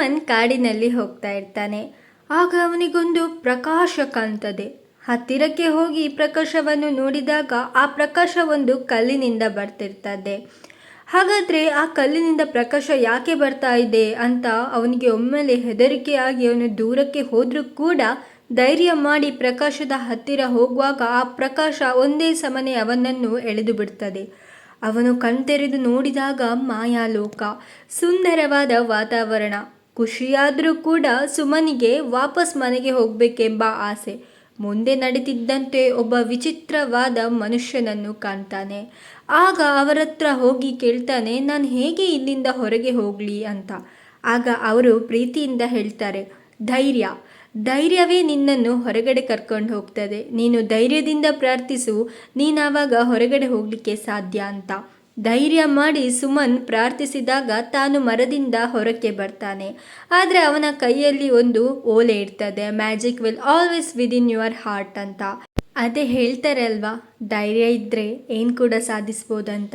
ಸುಮನ್ ಕಾಡಿನಲ್ಲಿ ಹೋಗ್ತಾ ಇರ್ತಾನೆ. ಆಗ ಅವನಿಗೊಂದು ಪ್ರಕಾಶ ಕಾಣ್ತದೆ. ಹತ್ತಿರಕ್ಕೆ ಹೋಗಿ ಪ್ರಕಾಶವನ್ನು ನೋಡಿದಾಗ ಆ ಪ್ರಕಾಶ ಒಂದು ಕಲ್ಲಿನಿಂದ ಬರ್ತಿರ್ತದೆ. ಹಾಗಾದ್ರೆ ಆ ಕಲ್ಲಿನಿಂದ ಪ್ರಕಾಶ ಯಾಕೆ ಬರ್ತಾ ಇದೆ ಅಂತ ಅವನಿಗೆ ಒಮ್ಮೆಲೆ ಹೆದರಿಕೆ ಆಗಿ ಅವನು ದೂರಕ್ಕೆ ಹೋದರೂ ಕೂಡ ಧೈರ್ಯ ಮಾಡಿ ಪ್ರಕಾಶದ ಹತ್ತಿರ ಹೋಗುವಾಗ ಆ ಪ್ರಕಾಶ ಒಂದೇ ಸಮನೆ ಅವನನ್ನು ಎಳೆದು ಬಿಡ್ತದೆ. ಅವನು ಕಣ್ತೆರೆದು ನೋಡಿದಾಗ ಮಾಯಾಲೋಕ, ಸುಂದರವಾದ ವಾತಾವರಣ. ಖುಷಿಯಾದರೂ ಕೂಡ ಸುಮನಿಗೆ ವಾಪಸ್ ಮನೆಗೆ ಹೋಗಬೇಕೆಂಬ ಆಸೆ. ಮುಂದೆ ನಡೆದಿದ್ದಂತೆ ಒಬ್ಬ ವಿಚಿತ್ರವಾದ ಮನುಷ್ಯನನ್ನು ಕಾಣ್ತಾನೆ. ಆಗ ಅವರತ್ರ ಹೋಗಿ ಕೇಳ್ತಾನೆ, ನಾನು ಹೇಗೆ ಇಲ್ಲಿಂದ ಹೊರಗೆ ಹೋಗಲಿ? ಅಂತ. ಆಗ ಅವರು ಪ್ರೀತಿಯಿಂದ ಹೇಳ್ತಾರೆ, ಧೈರ್ಯ. ಧೈರ್ಯವೇ ನಿನ್ನನ್ನು ಹೊರಗಡೆ ಕರ್ಕೊಂಡು ಹೋಗ್ತದೆ. ನೀನು ಧೈರ್ಯದಿಂದ ಪ್ರಾರ್ಥಿಸು. ನೀನಾವಾಗ ಹೊರಗಡೆ ಹೋಗಲಿಕ್ಕೆ ಸಾಧ್ಯ? ಅಂತ. ಧೈರ್ಯ ಮಾಡಿ ಸುಮನ್ ಪ್ರಾರ್ಥಿಸಿದಾಗ ತಾನು ಮರದಿಂದ ಹೊರಕ್ಕೆ ಬರ್ತಾನೆ. ಆದರೆ ಅವನ ಕೈಯಲ್ಲಿ ಒಂದು ಓಲೆ ಇರ್ತದೆ magic will always within your heart ಅಂತ. ಅದೇ ಹೇಳ್ತಾರೆ ಅಲ್ವಾ, ಧೈರ್ಯ ಇದ್ದರೆ ಏನು ಕೂಡ ಸಾಧಿಸ್ಬೋದಂತ?